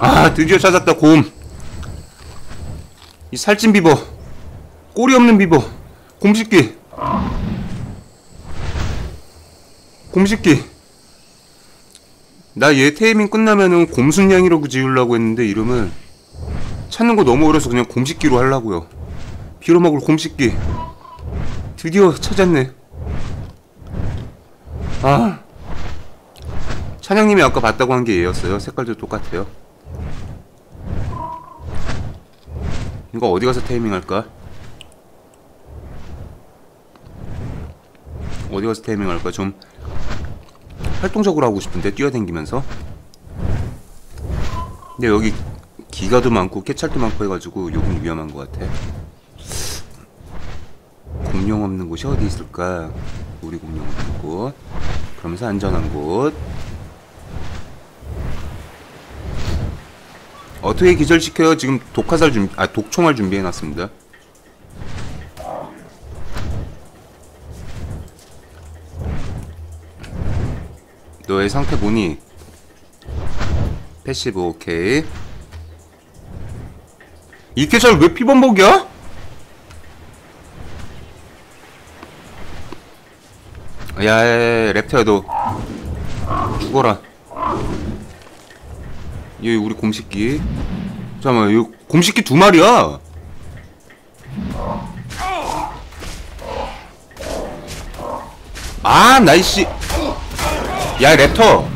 아 드디어 찾았다 곰 이 살찐 비버. 꼬리 없는 비버. 곰식기. 곰식기. 나 얘 테이밍 끝나면은 곰순냥이라고 지으려고 했는데 이름을 찾는 거 너무 어려서 그냥 곰식기로 하려고요. 빌어먹을 곰식기. 드디어 찾았네. 아. 찬양님이 아까 봤다고 한 게 얘였어요. 색깔도 똑같아요 이거 어디 가서 테이밍 할까? 어디 가서 테이밍 할까? 좀 활동적으로 하고 싶은데 뛰어댕기면서 근데 여기 기가도 많고 깨찰도 많고 해가지고 여긴 위험한 것 같아 공룡 없는 곳이 어디 있을까? 우리 공룡 없는 곳 그러면서 안전한 곳 어떻게 기절시켜요? 지금 독화살 준비, 아 독총알 준비해놨습니다. 너의 상태 보니 패시브 오케이. 이 캐찰 왜 피범벅이야? 야 야 야 랩터야 너 죽어라. 여기 우리 곰식기. 잠깐만 여기 곰식기 두 마리야. 아 나이씨 야 랩터.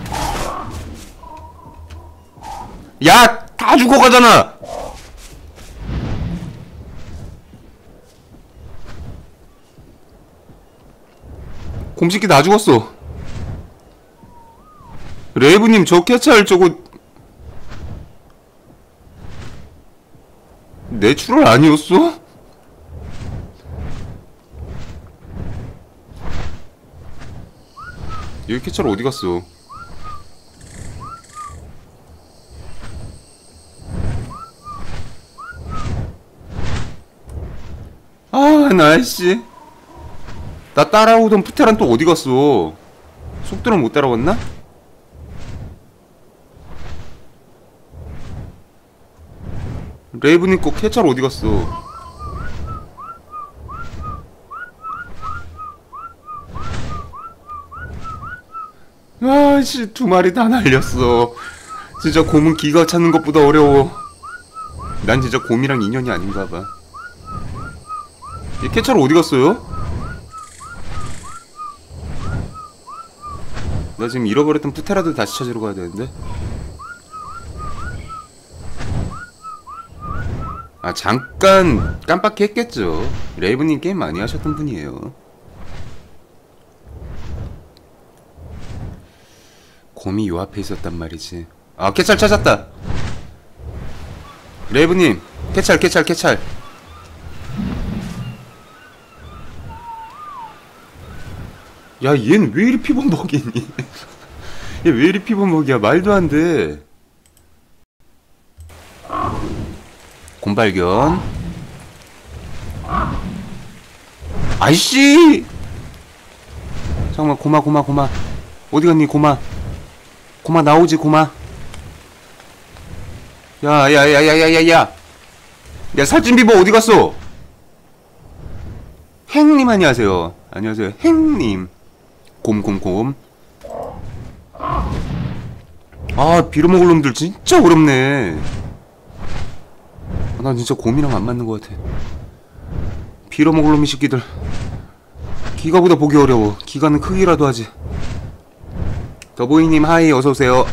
야 다 죽어가잖아. 곰식기 다 죽었어. 레이브님 저 캐찰 저거 내추럴 아니었어? 여기 캐찰 어디 갔어? 아, 나이씨. 나 따라오던 푸테란 또 어디 갔어? 속도는 못 따라왔나? 레이브님 거 캐찰 어디 갔어? 아씨 두 마리 다 날렸어. 진짜 곰은 기가 찾는 것보다 어려워. 난 진짜 곰이랑 인연이 아닌가 봐. 이 캐찰 어디 갔어요? 나 지금 잃어버렸던 푸테라도 다시 찾으러 가야 되는데. 아 잠깐 깜빡히 했겠죠. 레이브님 게임 많이 하셨던 분이에요. 곰이 요 앞에 있었단 말이지. 아 캐찰 찾았다. 레이브님 캐찰 캐찰 캐찰. 야 얘는 왜 이리 피범벅이니? 얘 왜 이리 피범벅이야? 말도 안돼 곰발견. 아이씨! 잠깐만 고마 고마 고마. 어디 갔니 고마? 고마 나오지 고마. 야야야야야야야. 야 살찐비버 어디 갔어? 행님 안녕하세요. 안녕하세요. 행님. 곰곰곰. 아 빌어먹을 놈들 진짜 어렵네 난 진짜 곰이랑 안 맞는 것 같아. 빌어먹을 놈이 새끼들. 기가보다 보기 어려워. 기가는 크기라도 하지. 더보이님 하이 어서오세요.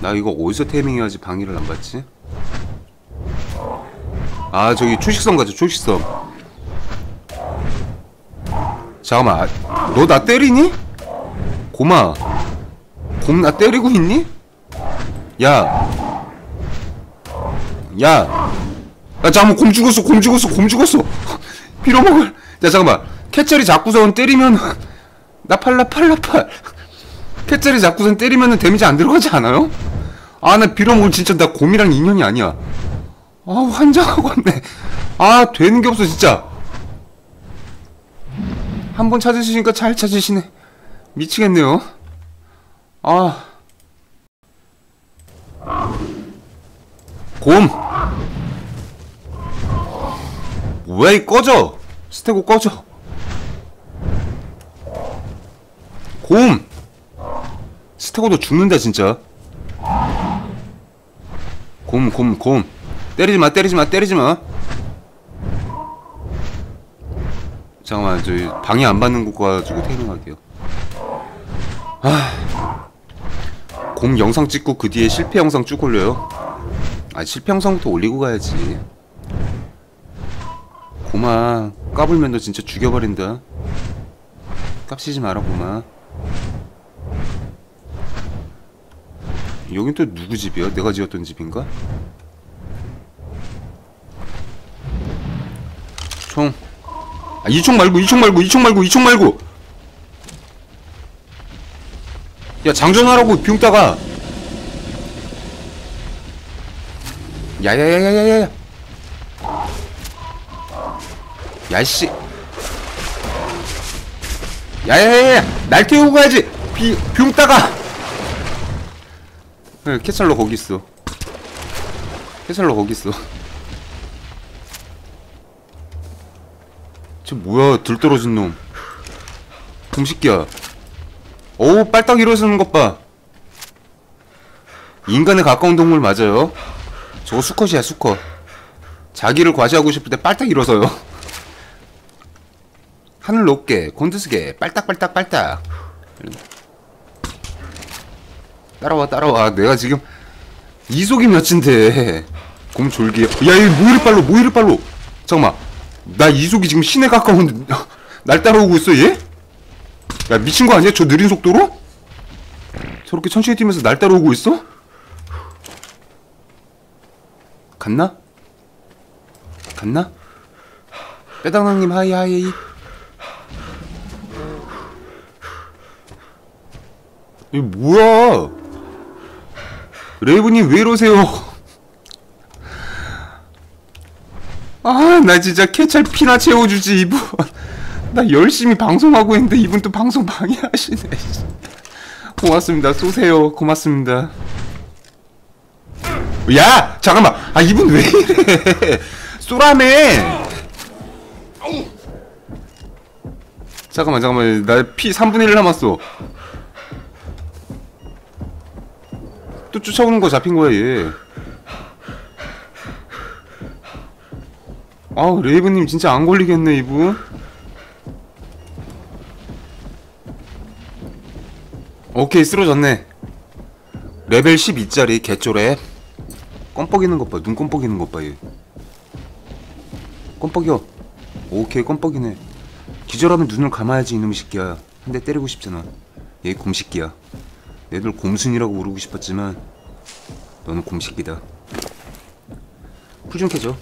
나 이거 어디서 테이밍해야지 방해를 안 받지? 아 저기 초식성 가죠 초식성. 잠깐만 아, 너나 때리니? 곰아 곰나 때리고 있니? 야 야! 야 잠깐만 곰 죽었어 곰 죽었어 곰 죽었어. 빌어먹을. 야 잠깐만. 캐철이 자꾸선 때리면 나 팔라 팔라 팔. 캐철이 자꾸선 때리면은 데미지 안 들어가지 않아요? 아 나 빌어먹을 진짜 나 곰이랑 인연이 아니야. 아 환장하고 왔네. 아 되는 게 없어 진짜. 한 번 찾으시니까 잘 찾으시네. 미치겠네요. 아 곰. 이 꺼져? 스테고 꺼져. 곰. 스테고도 죽는다 진짜. 곰 곰 곰. 때리지마 때리지마 때리지마. 잠깐만 저기 방해 안 받는 곳 가지고 테이밍할게요. 곰 영상 찍고 그 뒤에 실패 영상 쭉 올려요 아 실패 영상부터 올리고 가야지 고마 까불면 너 진짜 죽여버린다 깝치지 마라 고마 여긴 또 누구 집이야? 내가 지었던 집인가? 총. 아, 이총 말고, 이총 말고, 이총 말고, 이총 말고! 야, 장전하라고, 비용따가! 야야야야야야! 야씨! 야야야야! 날 태우고 가야지! 비, 비용따가! 네, 캐찰러 거기 있어. 캐찰러 거기 있어. 저 뭐야 들 떨어진 놈. 금식기야. 어우 빨딱 일어서는 것 봐. 인간에 가까운 동물 맞아요. 저거 수컷이야 수컷. 자기를 과시하고 싶을 때 빨딱 일어서요. 하늘 높게 곤드스게 빨딱빨딱 빨딱. 따라와 따라와 내가 지금 이속이 몇인데 곰 졸기야 야이 모이를 빨로 모이를 빨로 잠깐만 나 이속이 지금 신에 가까운데 날 따라오고 있어 얘? 야 미친 거 아니야 저 느린 속도로? 저렇게 천천히 뛰면서 날 따라오고 있어? 갔나? 갔나? 빼당랑님 하이 하이 이게 뭐야 레이브님 왜 이러세요? 아, 나 진짜 캐찰 피나 채워주지, 이분. 나 열심히 방송하고 있는데 이분 또 방송 방해하시네. 고맙습니다. 쏘세요. 고맙습니다. 야! 잠깐만! 아, 이분 왜 이래! 쏘라매! 잠깐만, 잠깐만. 나 피 3분의 1 남았어. 또 쫓아오는 거 잡힌 거야 얘. 아우 레이브님 진짜 안 걸리겠네 이분. 오케이 쓰러졌네. 레벨 12짜리 개쪼래. 껌뻑이는 것 봐. 눈 껌뻑이는 것 봐 얘. 껌뻑여. 오케이 껌뻑이네. 기절하면 눈을 감아야지 이놈의 새끼야. 한 대 때리고 싶잖아. 얘 곰새끼야. 내들 곰순이라고 부르고 싶었지만 너는 곰식이다 풀 좀 캐줘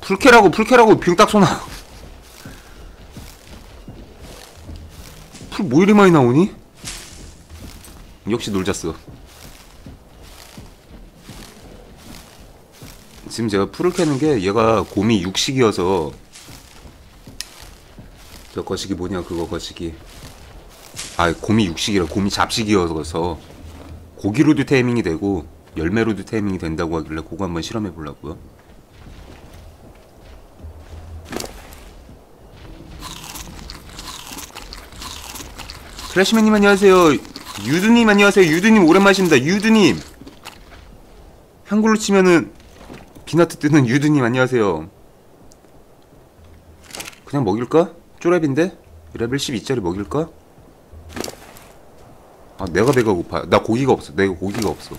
풀캐라고 풀캐라고 빙딱 쏘나 풀 뭐 이리 많이 나오니? 역시 놀잤어 지금 제가 풀을 캐는 게 얘가 곰이 육식이어서 저 거시기 뭐냐 그거 거시기. 아 곰이 육식이라 곰이 잡식이어서 고기로도 테이밍이 되고 열매로도 테이밍이 된다고 하길래 그거 한번 실험해 보려고요. 트래시맨님 안녕하세요 유드님 안녕하세요. 유드님 오랜만이십니다. 유드님. 한글로 치면은 비나트 뜨는 유드님 안녕하세요. 그냥 먹일까? 쪼랩인데? 레벨 12짜리 먹일까? 아 내가 배가 고파. 나 고기가 없어. 내가 고기가 없어.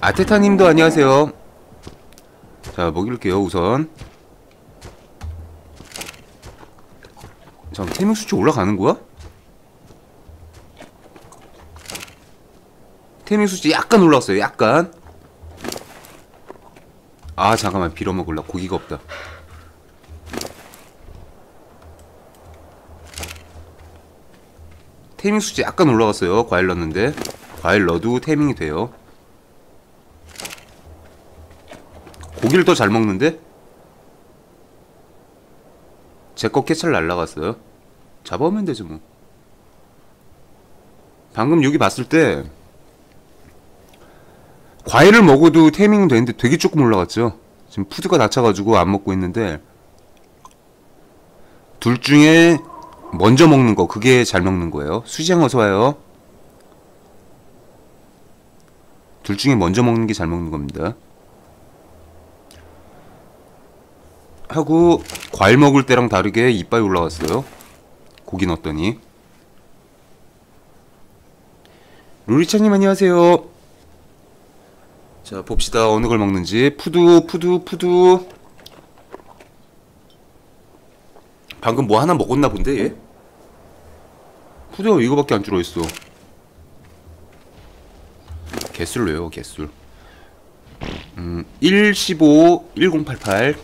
아테타님도 안녕하세요. 자 먹일게요 우선 잠깐 태명 수치 올라가는 거야? 태명 수치 약간 올라왔어요 약간 아 잠깐만 빌어먹을라 고기가 없다 테이밍 수치 약간 올라갔어요 과일 넣었는데 과일 넣어도 테이밍이 돼요 고기를 더 잘 먹는데? 제 거 캐찰 날라갔어요. 잡아오면 되죠 뭐. 방금 여기 봤을 때 과일을 먹어도 테이밍은 되는데 되게 조금 올라갔죠. 지금 푸드가 낮춰가지고 안 먹고 있는데 둘 중에 먼저 먹는 거 그게 잘 먹는 거예요. 수지양 어서 와요. 둘 중에 먼저 먹는 게 잘 먹는 겁니다. 하고 과일 먹을 때랑 다르게 이빨이 올라갔어요. 고기 넣었더니. 루리차님 안녕하세요. 자 봅시다. 어느 걸 먹는지. 푸두 푸두 푸두. 방금 뭐 하나 먹었나 본데 얘? 푸두가 이거밖에 안 줄어있어? 외워 개수 음, 115 1088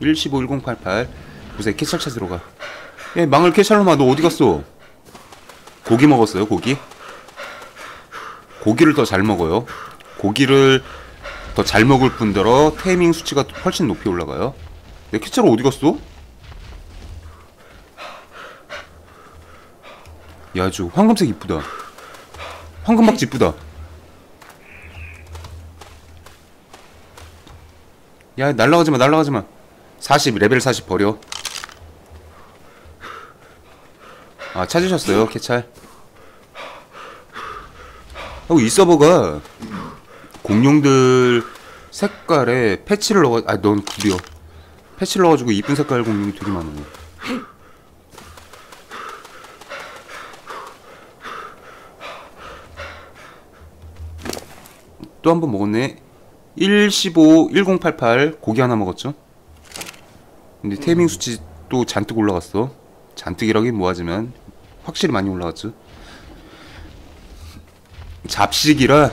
115 1088 보세요 캐찰 찾으러 가 야, 망을 캐찰로마 너 어디 갔어? 고기 먹었어요 고기? 고기를 더 잘 먹어요 고기를 더 잘 먹을 뿐더러 테이밍 수치가 훨씬 높이 올라가요 내 캐찰 어디 갔어? 야, 저 황금색 이쁘다. 황금박지 이쁘다. 야, 날라가지 마, 날라가지 마. 40, 레벨 40 버려. 아, 찾으셨어요, 캐찰. 하고 이 서버가 공룡들 색깔에 패치를 넣어, 아, 넌 구려. 패치를 넣어가지고 이쁜 색깔 공룡이 되게 많아요. 또 한 번 먹었네. 115 1088 고기 하나 먹었죠. 근데 테이밍 수치 또 잔뜩 올라갔어. 잔뜩이라긴 뭐하지만 확실히 많이 올라갔죠. 잡식이라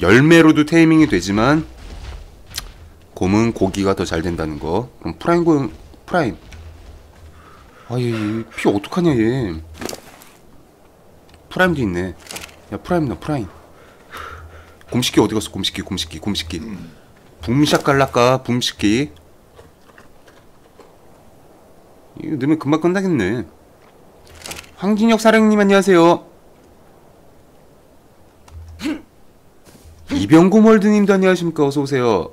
열매로도 테이밍이 되지만 곰은 고기가 더 잘 된다는 거. 그럼 프라임 고 프라임. 아얘 피 어떡하냐 얘. 프라임도 있네. 야 프라임 너 프라임. 곰식기 어디 갔어? 곰식기, 곰식기, 곰식기. 붐샷 갈라까, 붐식기. 이거 넣으면 금방 끝나겠네. 황진혁 사령님 안녕하세요. 이병구 월드님도 안녕하십니까? 어서 오세요.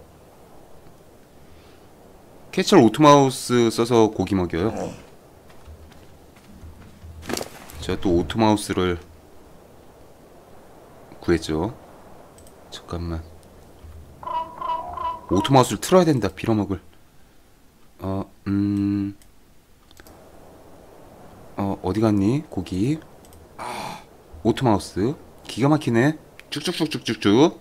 캐철 오토마우스 써서 고기 먹여요. 제가 또 오토마우스를 구했죠. 잠깐만 오토마우스를 틀어야 된다 빌어먹을 어, 음... 어, 어디 갔니? 고기 오토마우스 기가 막히네 쭉쭉쭉쭉쭉쭉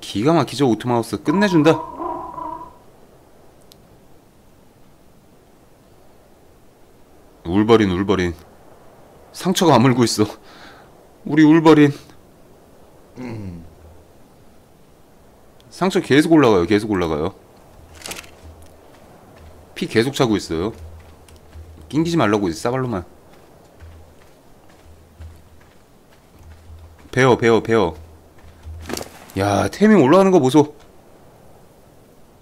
기가 막히죠 오토마우스 끝내준다 울버린 울버린 상처가 아물고 있어. 우리 울버린. 상처 계속 올라가요. 계속 올라가요. 피 계속 차고 있어요. 낑기지 말라고 이 싸발로만. 배워 배워 배워. 야 태밍 올라가는 거 보소.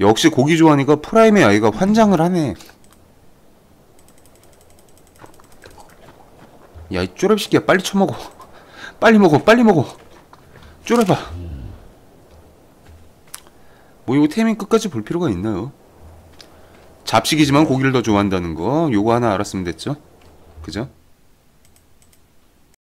역시 고기 좋아하니까 프라임의 아이가 환장을 하네. 야, 이 쪼렙시키야 빨리 쳐먹어. 빨리 먹어, 빨리 먹어. 쪼렙아. 뭐 이거 테이밍 끝까지 볼 필요가 있나요? 잡식이지만 고기를 더 좋아한다는 거 요거 하나 알았으면 됐죠? 그죠?